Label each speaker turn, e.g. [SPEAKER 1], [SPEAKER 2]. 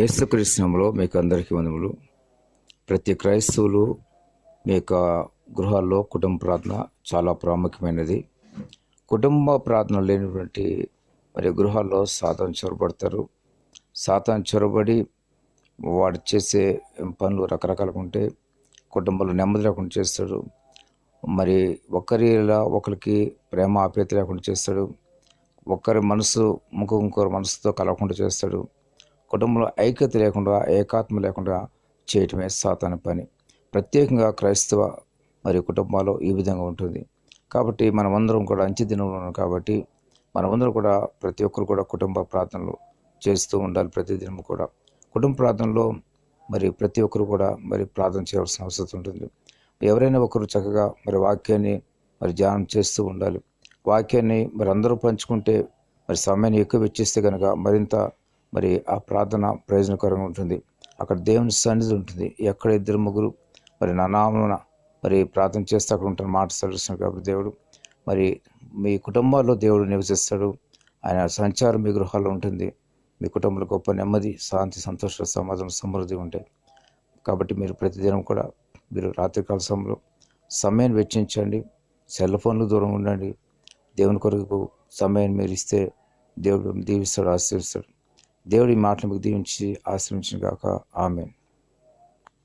[SPEAKER 1] ఏసుకృష్ణంలో మీకు అందరికీ వందములు ప్రతి క్రైస్తవులు మీ యొక్క గృహాల్లో కుటుంబ ప్రార్థన చాలా ప్రాముఖ్యమైనది. కుటుంబ ప్రార్థన లేనటువంటి మరి గృహాల్లో సాతం చొరబడతారు. సాతం చొరబడి వాడు చేసే పనులు రకరకాలుగా ఉంటే కుటుంబంలో నెమ్మది లేకుండా చేస్తాడు. మరి ఒకరిలా ఒకరికి ప్రేమ ఆప్యాయత లేకుండా చేస్తాడు. ఒకరి మనసు ఇంకో ఇంకొకరి మనసుతో కలవకుండా చేస్తాడు. కుటుంబంలో ఐక్యత లేకుండా ఏకాత్మ లేకుండా చేయటమే సాతాన పని. ప్రత్యేకంగా క్రైస్తవ మరి కుటుంబాలు ఈ విధంగా ఉంటుంది. కాబట్టి మనమందరం కూడా అంచె దినంలో ఉన్నాం కాబట్టి మనమందరం కూడా ప్రతి ఒక్కరు కూడా కుటుంబ ప్రార్థనలు చేస్తూ ఉండాలి ప్రతిదినం కూడా. కుటుంబ ప్రార్థనలో మరి ప్రతి ఒక్కరు కూడా మరి ప్రార్థన చేయాల్సిన అవసరం ఉంటుంది. ఎవరైనా ఒకరు చక్కగా మరి వాక్యాన్ని మరి ధ్యానం చేస్తూ ఉండాలి. వాక్యాన్ని మరి అందరూ పంచుకుంటే మరి సమయాన్ని ఎక్కువ వెచ్చిస్తే కనుక మరింత మరి ఆ ప్రార్థన ప్రయోజనకరంగా ఉంటుంది. అక్కడ దేవుని సన్నిధి ఉంటుంది. ఎక్కడ ఇద్దరు ముగ్గురు మరి నా మరి ప్రార్థన చేస్తే అక్కడ ఉంటాను మాట సలుస్తున్నాడు కాబట్టి దేవుడు. మరి మీ కుటుంబాల్లో దేవుడు నివసిస్తాడు. ఆయన సంచారం మీ గృహాల్లో ఉంటుంది. మీ కుటుంబంలో గొప్ప నెమ్మది శాంతి సంతోష సమాధానం సమృద్ధి ఉంటాయి కాబట్టి మీరు ప్రతిదినం కూడా మీరు రాత్రికాల సమయంలో సమయాన్ని వెచ్చించండి. సెల్ ఫోన్లు దూరం ఉండండి. దేవుని కొరకు సమయాన్ని మీరు ఇస్తే దేవుడు దీవిస్తాడు ఆశీర్విస్తాడు దేవుడి మాటలు దీవించి ఆశ్రమించిన గాక. ఆమె